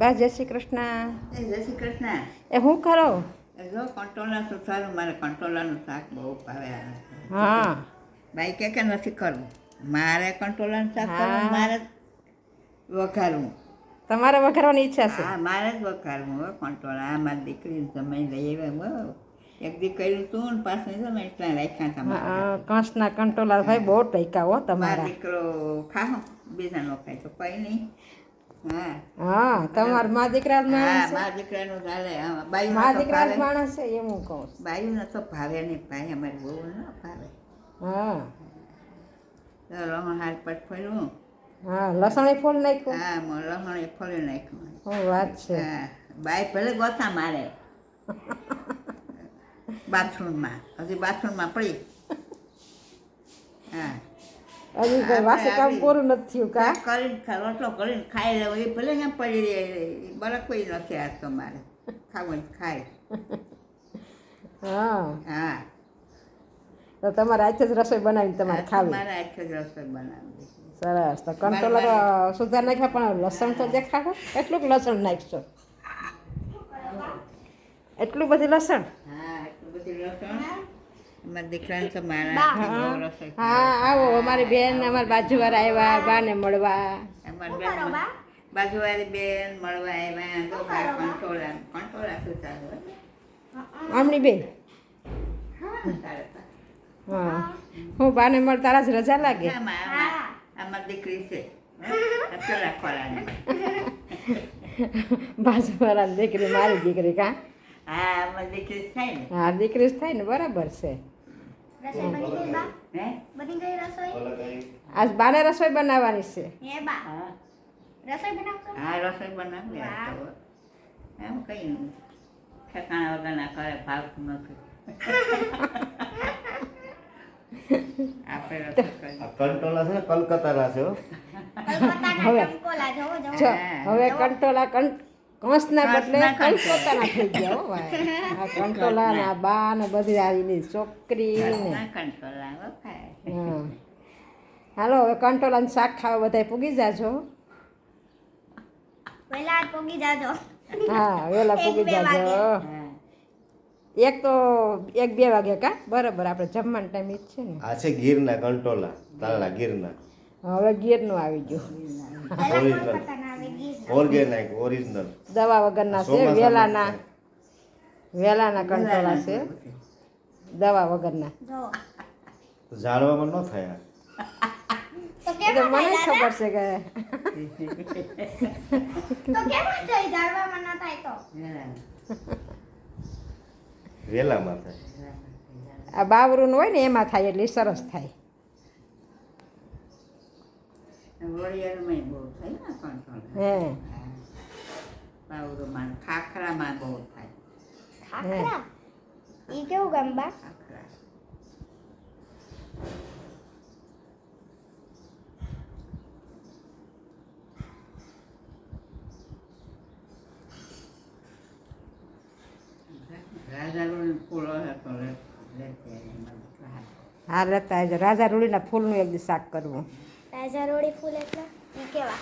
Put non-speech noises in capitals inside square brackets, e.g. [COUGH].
બા જય શ્રી કૃષ્ણ. એ જય શ્રી કૃષ્ણ. એ હું કરો? જો કંટોલા સારું મારે કંટોલાનું શાક બહુ ભાવે હા. ભાઈ કે કે નથી કરવું. મારે કંટોલાનું શાક કરવું મારે વઘારવું. તમારે વઘારવાની ઈચ્છા છે? હા મારે જ વઘારવું હવે કંટોલા. આ મારી દીકરીને સમય લઈ આવ્યા એક દી કર્યું તું ને પાછું તમે એટલા રાખ્યા તમારા કંસના કંટોલા ભાઈ બહુ ટૈકા હો મારો તમારા. દીકરો ખાહો બીજા નો ખાય તો કંઈ નહીં. હા હા તમારા મા દીકરા માણસ મારા દીકરાનું ચાલે હા બાયું મા દીકરા માણસ છે એમ હું કહું. બાયું તો ભાવે નહીં ભાઈ અમારી બહુ ના ભાવે. હા. લહણ હાર પટ ફર્યું હા. લસણ ફૂલ નાખ્યું. હા મ- લહણ એ ફોલી નાખ્યું હું વાત છે. હા બાઈ ભલે ગોથા મારે. [LAUGHS] બાથરૂમમાં. હજી બાથરૂમમાં પડી. હા. હજી કોઈ વાસી કામ પૂરું નથી થયું કા? કરીને રોટલો કરીને ખાઈ લેવો એ ભલે ને પડી રહે બરફ કોઈ નથી આજ તો મારે. ખાવું ખાય. હા. હા. તો તમારે આજે જ રસોઈ બનાવીને તમારે ખાવી. મારે આજે જ રસોઈ બનાવી સરસ. તો કંટોલા તો સુધાર નાખ્યા પણ લસણ તો દેખાડો જ લસણ નાખશો. એટલું બધું લસણ? હા એટલું બધું લસણ અમારા દીકરાને તો મારા બહુ રસોઈ હા આવો અમારી બેન અમારી બાજુવાળા આવ્યા બાને મળવા. બાજુવાળી બેન મળવા આવ્યા તો બા? કંટોળા કંટોળા શું ચાલે આમની બેન? હા. હું બાને મળ તારા જ રજા લાગે? આમાં દીકરી છે [LAUGHS] બાજુવાળા દીકરી મારી દીકરી કા? હા દીકરી હા દીકરી જ થાય ને બરાબર છે. રસોઈ બની ગઈ બા? હે? બની ગઈ રસોઈ આજ બાને રસોઈ બનાવવાની છે. હે બા? હા. રસોઈ બનાવશો? હા રસોઈ બનાવી એમ કઈ ઠેકાણા વગરના કરે ભાવતું નથી. [LAUGHS] કંટોલા છે ને કલકત્તાના છે હો. હવે. કંટોલા કંસના બદલે કંસ પોતાના થઈ ગયા હો ભાઈ. [LAUGHS] આ કંટોલા ના. બા ને બધી આવીની છોકરી ને. ના કંટોલા વખાય હા હાલો હવે કંટોલાનું શાક ખાવા બધા પૂગી જાજો. વહેલા પૂગી જાજો. હા વેલા પૂગી જાજો. એક તો એક બે વાગે કા? બરાબર આપણે જમવાનો ટાઈમ ઈ જ છે ને. આ છે ગીરના કંટોલા તાલના ગીરના. હવે ગીરનું આવી ગયું. ગીર ઓર્ગેનિક ઓરિજિનલ દવા વગરના છે વેલાના. વેલાના કંટાળા છે. દવા વગરના. જાળવામાં ન થાય. તો મને ખબર છે કે તો કેમ થાય? જાળવામાં ન થાય તો. વેલામાં થાય. આ બાવરું હોય ને એમાં થાય એટલે સરસ થાય. વળિયાળમાં બહુ થાય ને કંટોલા હે. પાવરોમાં ખાખરામાં બહુ થાય ખાખરા ઈ કેવું ગામ બા ખાખરા હા આવજો રાજા રૂડીના ફૂલનું એક શાક કરવું. રાજા રોડી ફૂલ એટલે ઈ કેવા?